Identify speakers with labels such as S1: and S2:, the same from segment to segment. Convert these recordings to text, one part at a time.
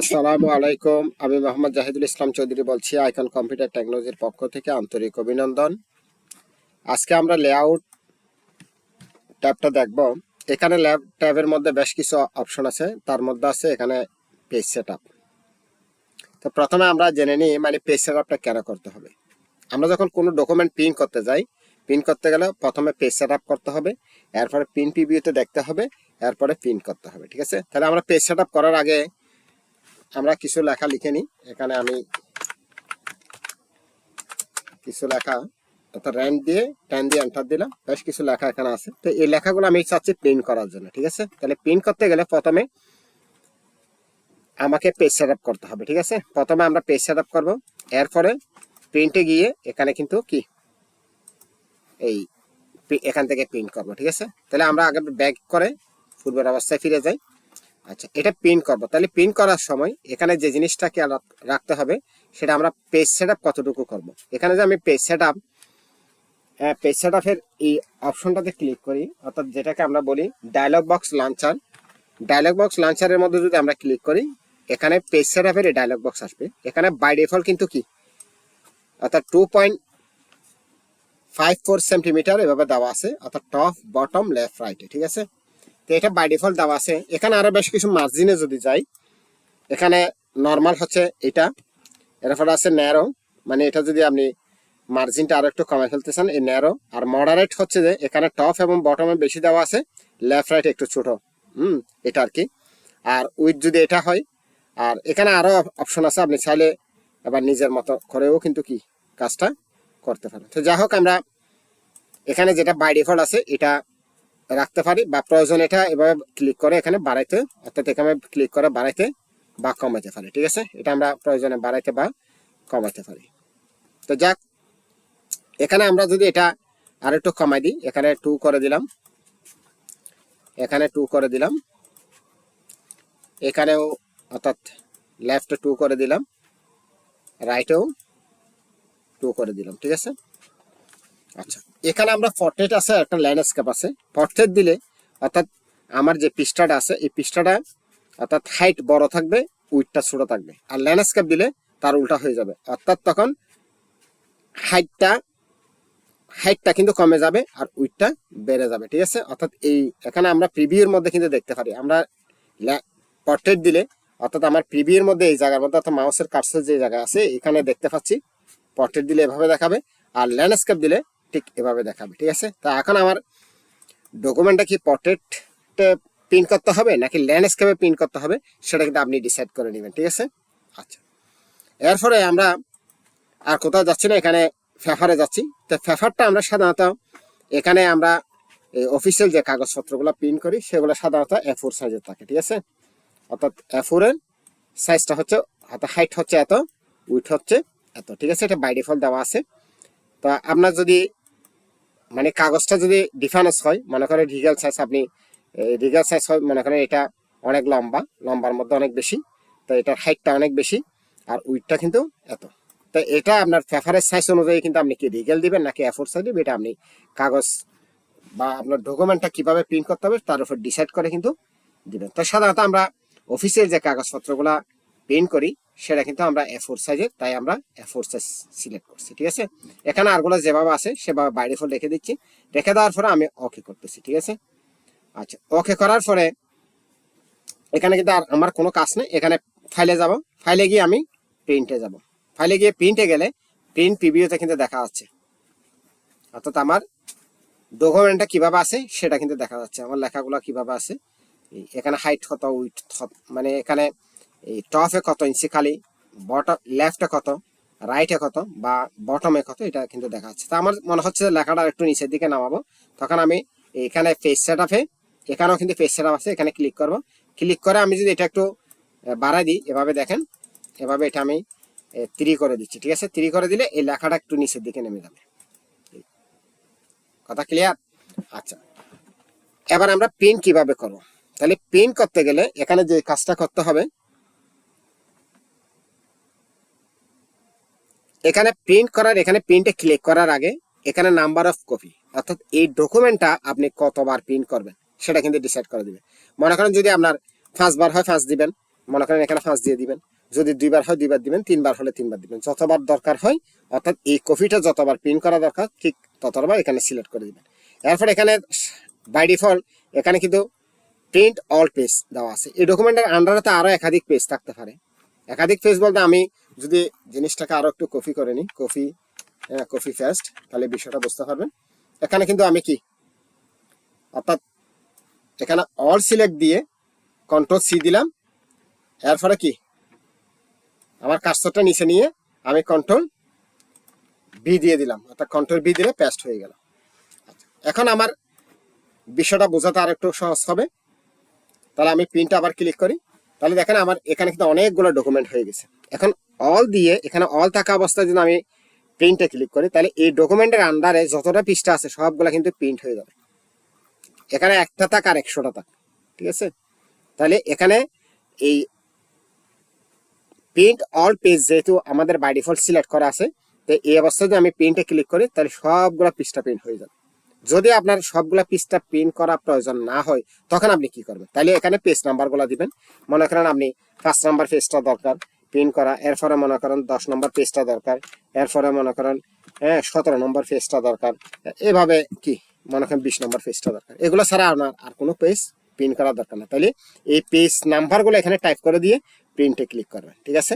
S1: আসসালামু আলাইকুম। আমি মোহাম্মদ জাহিদুল ইসলাম চৌধুরী বলছি আইকন কম্পিউটার টেকনোলজির পক্ষ থেকে আন্তরিক অভিনন্দন। আজকে আমরা লেআউট ট্যাবটা দেখব। এখানে ল্যাব ট্যাবের মধ্যে বেশ কিছু অপশন আছে। তার মধ্যে আছে এখানে পেজ সেট তো প্রথমে আমরা জেনে নিই মানে পেজ সেট আপটা কেন করতে হবে। আমরা যখন কোনো ডকুমেন্ট প্রিন্ট করতে যাই প্রিন্ট করতে গেলে প্রথমে পেজ সেট আপ করতে হবে, এরপরে প্রিন্ট প্রিভিউতে দেখতে হবে, এরপরে প্রিন্ট করতে হবে, ঠিক আছে? তাহলে আমরা পেজ সেট করার আগে আমরা কিছু লেখা লিখে নিই। এখানে আমি কিছু লেখা অর্থাৎ র্যান্ড দিয়ে ট্যান দিয়ে এন্টার দিলাম। বেশ কিছু লেখা এখানে আছে। তো এই লেখাগুলো আমি চাচ্ছি প্রিন্ট করার জন্য, ঠিক আছে? তাহলে প্রিন্ট করতে গেলে প্রথমে আমাকে পেজ সেট করতে হবে, ঠিক আছে? প্রথমে আমরা পেজ সেট আপ করব। এরপরে প্রিন্টে গিয়ে এখানে কিন্তু কি? এই এখান থেকে প্রিন্ট করব, ঠিক আছে? তাহলে আমরা আগে ব্যাক করে পূর্বের অবস্থায় ফিরে যাই। আচ্ছা এটা প্রিন্ট করব। তাহলে প্রিন্ট করার সময় এখানে যে জিনিসটাকে রাখ- রাখতে হবে, সেটা আমরা পেজ সেট কতটুকু করব? এখানে যে আমি page set up page set আপের এই অপশনটাতে ক্লিক করি, অর্থাৎ যেটাকে আমরা বলি dialog box launcher dialog box লঞ্চারের মধ্যে যদি আমরা ক্লিক করি, এখানে পেজ সেট আপের ডায়লগ বক্স আসবে। এখানে বাই ডিফল্ট কিন্তু কি? অর্থাৎ two point five four centimetre এভাবে দেওয়া আছে, অর্থাৎ টপ বটম লেফট রাইটে ঠিক আছে? তো এটা বাই ডিফল্ট দেওয়া আছে। এখানে আরও বেশ কিছু মার্জিনে যদি যাই, এখানে নর্মাল হচ্ছে এটা, এরপর আছে ন্যারো মানে এটা যদি আপনি মার্জিনটা আরও একটু কমে ফেলতে চান, এই ন্যারো আর মডারেট হচ্ছে যে এখানে টপ এবং বটমে বেশি দেওয়া আছে লেফট রাইট একটু ছোট, হুম, এটা আর কি আর উইথ যদি এটা হয়, আর এখানে আরও অপশন আছে, আপনি চাইলে এবার নিজের মতো করেও কিন্তু কি কাজটা করতে পারেন। তো যাই হোক, আমরা এখানে যেটা বাই ডিফল্ট আছে, এটা রাখতে পারি বা প্রয়োজন এটা এভাবে ক্লিক করে এখানে বাড়াইতে, অর্থাৎ এখানে ক্লিক করে বাড়াইতে বা কমাইতে পারি, ঠিক আছে? এটা আমরা প্রয়োজনে বাড়াইতে বা কমাইতে পারি। তো যাক, এখানে আমরা যদি এটা আর একটু কমাই দিই, এখানে টু করে দিলাম। এখানে টু করে দিলাম। এখানেও, অর্থাৎ লেফট টু করে দিলাম। রাইটেও টু করে দিলাম, ঠিক আছে? আচ্ছা এখানে আমরা পর্ট্রেট আছে একটা ল্যান্ডস্কেপ আছে। পর্ট্রেট দিলে, অর্থাৎ আমার যে পৃষ্ঠাটা আছে, এই পৃষ্ঠাটা, অর্থাৎ হাইট বড় থাকবে উইটটা ছোট থাকবে। আর ল্যান্ডস্কেপ দিলে তার উল্টা হয়ে যাবে। অর্থাৎ তখন হাইটটা হাইটটা কিন্তু কমে যাবে আর উইটটা বেড়ে যাবে, ঠিক আছে? অর্থাৎ এই, এখানে আমরা প্রিভিউর মধ্যে কিন্তু দেখতে পারি। আমরা পর্ট্রেট দিলে, অর্থাৎ আমার প্রিভিউর মধ্যে এই জায়গার মধ্যে, অর্থাৎ মাউসের কার্সের যে জায়গা আছে, এখানে দেখতে পাচ্ছি পর্ট্রেট দিলে এভাবে দেখাবে। আর ল্যান্ডস্কেপ দিলে ঠিক এভাবে দেখাবে, ঠিক আছে? তা এখন আমার ডকুমেন্টটা কি পর্ট্রেট প্রিন্ট করতে হবে নাকি ল্যান্ডস্কেপে প্রিন্ট করতে হবে সেটা কিন্তু আপনি ডিসাইড করে নেবেন, ঠিক আছে? আচ্ছা। এরপরে আমরা আর কোথাও যাচ্ছি না, এখানে ফেফারে যাচ্ছি। তো ফেফারটা আমরা সাধারণত এখানে আমরা এই অফিসিয়াল যে কাগজপত্রগুলো প্রিন্ট করি সেগুলো সাধারণত এ ফোর সাইজের থাকে, ঠিক আছে? অর্থাৎ এ ফোরের সাইজটা হচ্ছে, অর্থাৎ হাইট হচ্ছে এত উইথ হচ্ছে এত, ঠিক আছে? এটা বাই ডিফল্ট দেওয়া আছে। তো আপনার যদি মানে কাগজটা যদি ডিফারেন্স হয়, মনে করেন রিগাল সাইজ আপনি রিগাল সাইজ হয়, মনে করেন এটা অনেক লম্বা, লম্বার মধ্যে অনেক বেশি, তো এটার হাইটটা অনেক বেশি, আর উইথটা কিন্তু এত। তো এটা আপনার পেপারের সাইজ অনুযায়ী কিন্তু আপনি কি রিগেল দিবেন নাকি এফোর সাইজ দিবেন, এটা আপনি কাগজ বা আপনার ডকুমেন্টটা কীভাবে প্রিন্ট করতে হবে তার উপর ডিসাইড করে কিন্তু দিবেন। তো সাধারণত আমরা অফিসের যে কাগজপত্রগুলো প্রিন্ট করি সেটা কিন্তু আমরা এ ফোর সাইজের তাই আমরা এ ফোর সাইজ সিলেক্ট করছি, ঠিক আছে? এখানে আরগুলো যেভাবে আছে, সেভাবে বাইরে ফোর রেখে দিচ্ছি। রেখে দেওয়ার পরে আমি ওকে করতেছি, ঠিক আছে? আচ্ছা ওকে করার পরে এখানে কিন্তু আর আমার কোনো কাজ নেই, এখানে ফাইলে যাব। ফাইলে গিয়ে আমি প্রিন্টে যাব। ফাইলে গিয়ে প্রিন্টে গেলে প্রিন্ট প্রিভিউতে কিন্তু দেখা যাচ্ছে। অর্থাৎ আমার ডকুমেন্টটা কীভাবে আছে, সেটা কিন্তু দেখা যাচ্ছে। আমার লেখাগুলো কীভাবে আছে এখানে হাইট কত উইথ মানে এখানে এই টপে কত ইঞ্চি খালি বটম লেফটে কত রাইটে কত বা বটমে কত, এটা কিন্তু দেখা যাচ্ছে। তো আমার মনে হচ্ছে যে লেখাটা একটু নিচের দিকে নামাবো। তখন আমি এখানে পেজ সেট আপে এখানেও কিন্তু পেজ সেট আপ আছে, এখানে ক্লিক করব। ক্লিক করে আমি যদি এটা একটু বাড়াই দিই, এভাবে দেখেন, এভাবে এটা আমি ত্রি করে দিচ্ছি, ঠিক আছে? ত্রি করে দিলে এই লেখাটা একটু নিচের দিকে নেমে যাবে। কথা ক্লিয়ার আচ্ছা। এবার আমরা প্রিন্ট কীভাবে করব? তাহলে প্রিন্ট করতে গেলে এখানে যে কাজটা করতে হবে এখানে প্রিন্ট করার, এখানে প্রিন্টে ক্লিক করার আগে এখানে নাম্বার অফ কপি অর্থাৎ এই ডকুমেন্টটা আপনি কতবার প্রিন্ট করবেন, সেটা কিন্তু ডিসাইড করে দিবেন। মনে করেন যদি আপনার পাঁচবার হয় পাঁচ দিবেন, মনে করেন এখানে পাঁচ দিয়ে দিবেন। যদি দুইবার হয় দুইবার দিবেন, তিনবার হলে তিনবার দিবেন। যতবার দরকার হয়, অর্থাৎ এই কপিটা যতবার প্রিন্ট করা দরকার, ঠিক ততবার এখানে সিলেক্ট করে দিবেন। এরপর এখানে বাই ডিফল্ট এখানে কিন্তু প্রিন্ট অল পেজ দেওয়া আছে। এই ডকুমেন্টের আন্ডারে তো আরও একাধিক পেজ থাকতে পারে। একাধিক পেজ বলতে আমি যদি জিনিসটাকে আরও একটু কপি করে নিই কপি কফি ফার্স্ট তাহলে বিষয়টা বুঝতে পারবেন। এখানে কিন্তু আমি কি? অর্থাৎ এখানে অল সিলেক্ট দিয়ে কন্ট্রোল সি দিলাম। এরপরে কি? আমার কাজটা নিচে নিয়ে আমি কন্ট্রোল বি দিয়ে দিলাম। অর্থাৎ কন্ট্রোল বি দিলে পেস্ট হয়ে গেল। আচ্ছা, এখন আমার বিষয়টা বোঝাতে আর একটু সহজ হবে। তাহলে আমি প্রিন্ট আবার ক্লিক করি। তাহলে দেখেন আমার এখানে কিন্তু অনেকগুলো ডকুমেন্ট হয়ে গেছে। এখন অল দিয়ে এখানে অল থাকা অবস্থায় যদি আমি প্রিন্টে ক্লিক করি, তাহলে এই ডকুমেন্টের আন্ডারে যতটা পৃষ্ঠা আছে সবগুলো কিন্তু প্রিন্ট হয়ে যাবে। এখানে একটা থাক আর একশোটা থাক, ঠিক আছে? তাহলে এখানে এই প্রিন্ট অল পেজ যেহেতু আমাদের বাই ডিফল্ট সিলেক্ট করা আছে, তো এই অবস্থায় যদি আমি প্রিন্টে ক্লিক করি, তাহলে সবগুলো পৃষ্ঠা প্রিন্ট হয়ে যাবে। যদি আপনার সবগুলা পৃষ্ঠা প্রিন্ট করা প্রয়োজন না হয়, তখন আপনি কি করবেন? তাহলে এখানে পেজ নাম্বারগুলো দিবেন। মনে করেন আপনি পাঁচ নাম্বার পেজটা দরকার। প্রিন্ট করা। এরপরে মনে করেন দশ নম্বর পেজটা দরকার। এরপরে মনে করেন হ্যাঁ সতেরো নম্বর পেজটা দরকার। এভাবে কি? মনে করেন বিশ নম্বর পেজটা দরকার। এগুলো ছাড়া আপনার আর কোনো পেজ প্রিন্ট করার দরকার না। তাহলে এই পেজ নাম্বারগুলো এখানে টাইপ করে দিয়ে প্রিন্টে ক্লিক করবেন। ঠিক আছে?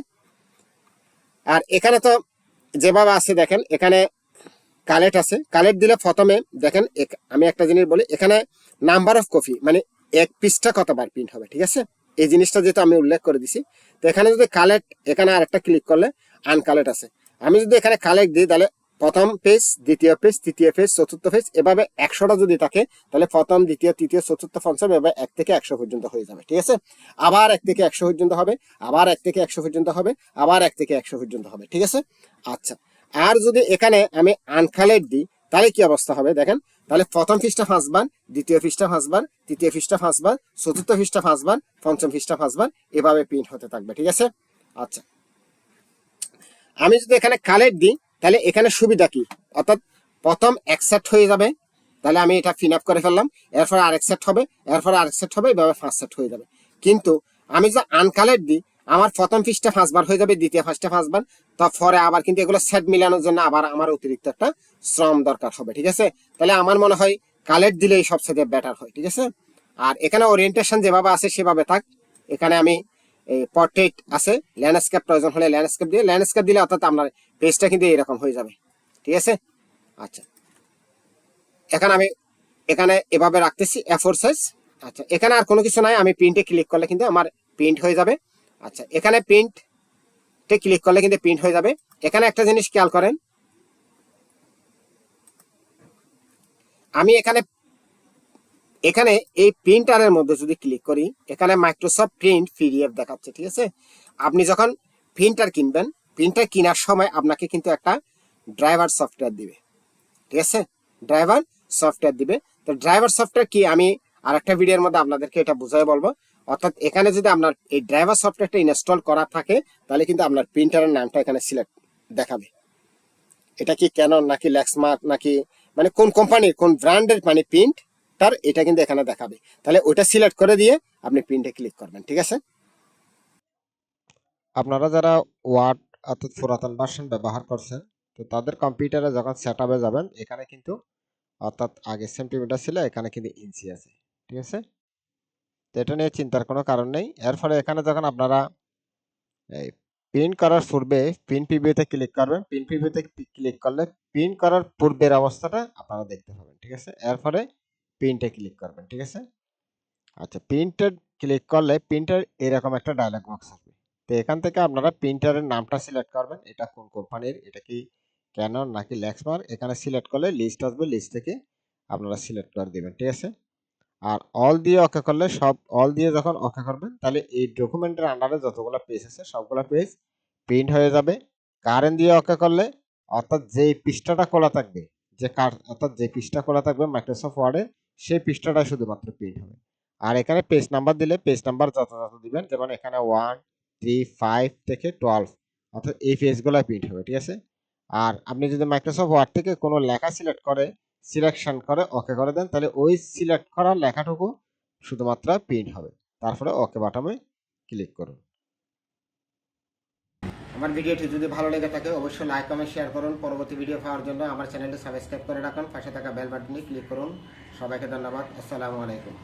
S1: আর এখানে তো যেভাবে আছে দেখেন, এখানে কালেক্ট আছে। কালেক্ট দিলে প্রথমে দেখেন আমি একটা জিনিস বলি, এখানে নাম্বার অফ কপি মানে এক পিসটা কতবার প্রিন্ট হবে? ঠিক আছে? এই জিনিসটা যেহেতু আমি উল্লেখ করে দিছি, তো এখানে যদি কালেক্ট এখানে আরেকটা ক্লিক করলে আনকালেক্ট আছে। আমি যদি এখানে কালেক্ট দিই, তাহলে প্রথম পেজ দ্বিতীয় পেজ তৃতীয় পেজ চতুর্থ পেজ এভাবে একশোটা যদি থাকে, তাহলে প্রথম, দ্বিতীয়, তৃতীয়, চতুর্থ পঞ্চম এভাবে এক থেকে একশো পর্যন্ত হয়ে যাবে, ঠিক আছে? আবার এক থেকে একশো পর্যন্ত হবে, আবার এক থেকে একশো পর্যন্ত হবে, আবার এক থেকে একশো পর্যন্ত হবে, ঠিক আছে? আচ্ছা আর যদি এখানে আমি আনকালেক্ট দিই তাহলে কি অবস্থা হবে? দেখেন, তাহলে প্রথম পৃষ্ঠা পাঁচবার দ্বিতীয় পৃষ্ঠা পাঁচবার তৃতীয় পৃষ্ঠা পাঁচবার চতুর্থ পৃষ্ঠা পাঁচবার পঞ্চম পৃষ্ঠা পাঁচবার এভাবে প্রিন্ট হতে থাকবে, ঠিক আছে? আচ্ছা। আমি যদি এখানে কালেক্ট দিই, তাহলে এখানে সুবিধা কি? অর্থাৎ প্রথম একসেট হয়ে যাবে, তাহলে আমি এটা ফিন আপ করে ফেললাম, এরপরে আরেক সেট হবে, এরপরে আরেক সেট হবে, এভাবে পাঁচ সেট হয়ে যাবে। কিন্তু আমি যদি আনকালেক্ট দিই আমার প্রথম পৃষ্ঠা পাঁচবার হয়ে যাবে, দ্বিতীয় পাঁচটা পাঁচবার তারপরে আবার কিন্তু এগুলো সেট মিলানোর জন্য আবার আমার অতিরিক্ত একটা শ্রম দরকার হবে, ঠিক আছে? তাহলে আমার মনে হয় কালেক্ট দিলেই সবচেয়ে বেটার হয়, ঠিক আছে? আর এখানে ওরিয়েন্টেশন যেভাবে আছে সেভাবে থাক। এখানে আমি এই পোর্ট্রেট আছে ল্যান্ডস্কেপ প্রয়োজন হলে ল্যান্ডস্কেপ দিয়ে ল্যান্ডস্কেপ দিলে অর্থাৎ আপনার পেজটা কিন্তু এরকম হয়ে যাবে, ঠিক আছে? আচ্ছা। এখানে আমি, এখানে এভাবে রাখতেছি এফোর সাইজ আচ্ছা এখানে আর কোনো কিছু নাই, আমি প্রিন্টে ক্লিক করলে কিন্তু আমার প্রিন্ট হয়ে যাবে। আচ্ছা এখানে প্রিন্টে ক্লিক করলে কিন্তু প্রিন্ট হয়ে যাবে। এখানে একটা জিনিস খেয়াল করেন। আমি এখানে এখানে এই প্রিন্টারের মধ্যে যদি ক্লিক করি, এখানে মাইক্রোসফট প্রিন্ট পিডিএফ দেখাচ্ছে, ঠিক আছে? আপনি যখন প্রিন্টার কিনবেন প্রিন্টার কেনার সময় আপনাকে কিন্তু একটা ড্রাইভার সফটওয়্যার দিবে। ঠিক আছে? ড্রাইভার সফটওয়্যার দিবে। তো ড্রাইভার সফটওয়্যার কি? আমি আর একটা ভিডিওর মধ্যে আপনাদেরকে এটা বুঝাই বলব। অর্থাৎ এখানে যদি আপনার এই ড্রাইভার সফটওয়্যারটা ইনস্টল করা থাকে, তাহলে কিন্তু আপনার প্রিন্টারের নামটা এখানে সিলেক্ট দেখাবে। এটা কি ক্যানন নাকি লেক্সমার্ক নাকি মানে কোন কোম্পানির কোন ব্র্যান্ডের মানে প্রিন্ট তার এটা কিন্তু এখানে দেখাবে। তাহলে ওটা সিলেক্ট করে দিয়ে আপনি প্রিন্টে ক্লিক করবেন, ঠিক আছে?
S2: আপনারা যারা ওয়ার্ড অর্থাৎ পুরাতন ভার্সন ব্যবহার করছেন, তো তাদের কম্পিউটারে যখন সেট আপে যাবেন, এখানে কিন্তু অর্থাৎ আগে সেন্টিমিটার ছিল, এখানে কিন্তু ইঞ্চি আছে, ঠিক আছে? তো এটা নিয়ে চিন্তার কোনো কারণ নেই। এর ফলে এখানে যখন আপনারা এই প্রিন্ট করার পূর্বে প্রিন্ট প্রিভিউতে ক্লিক করবেন। প্রিন্ট প্রিভিউতে ক্লিক করলে প্রিন্ট করার পূর্বের অবস্থাটা আপনারা দেখতে পাবেন, ঠিক আছে? এর ফলে প্রিন্টে ক্লিক করবেন, ঠিক আছে? আচ্ছা প্রিন্টেড ক্লিক করলে প্রিন্টার এরকম একটা ডায়লগ বক্স আসবে। তো এখান থেকে আপনারা প্রিন্টারের নামটা সিলেক্ট করবেন। এটা কোন কোম্পানির এটা কি ক্যানন নাকি লেক্সমার এখানে সিলেক্ট করলে লিস্ট আসবে লিস্ট থেকে আপনারা সিলেক্ট করে দেবেন, ঠিক আছে? আর অল দিয়ে ওকে করলে সব অল দিয়ে যখন ওকে করবেন, তাহলে এই ডকুমেন্টের আন্ডারে যতগুলো পেজ আছে, সবগুলো পেজ প্রিন্ট হয়ে যাবে। কারেন্ট দিয়ে ওকে করলে, অর্থাৎ যে পৃষ্ঠাটা খোলা থাকবে, যে কার, অর্থাৎ যে পৃষ্ঠা খোলা থাকবে মাইক্রোসফট ওয়ার্ডে সেই পৃষ্ঠাটা শুধুমাত্র প্রিন্ট হবে। আর এখানে পেজ নাম্বার দিলে পেজ নাম্বার যত দিবেন, যেমন এখানে ওয়ান থ্রি ফাইভ থেকে টুয়েলভ অর্থাৎ এই পেজগুলো প্রিন্ট হবে, ঠিক আছে? আর আপনি যদি মাইক্রোসফট ওয়ার্ড থেকে কোনো লেখা সিলেক্ট করে সিলেকশন করে ওকে করে দেন, তাহলে ওই সিলেক্ট করা লেখাটুকু শুধুমাত্র প্রিন্ট হবে। তারপরে ওকে বাটনে ক্লিক করুন।
S1: আমার ভিডিওটি যদি ভালো লেগে থাকে, অবশ্যই লাইক কমেন্ট শেয়ার করুন। পরবর্তী ভিডিও পাওয়ার জন্য আমার চ্যানেলটি সাবস্ক্রাইব করে রাখুন। পাশে থাকা বেল বাটনে ক্লিক করুন। সবাইকে ধন্যবাদ। আসসালামু আলাইকুম।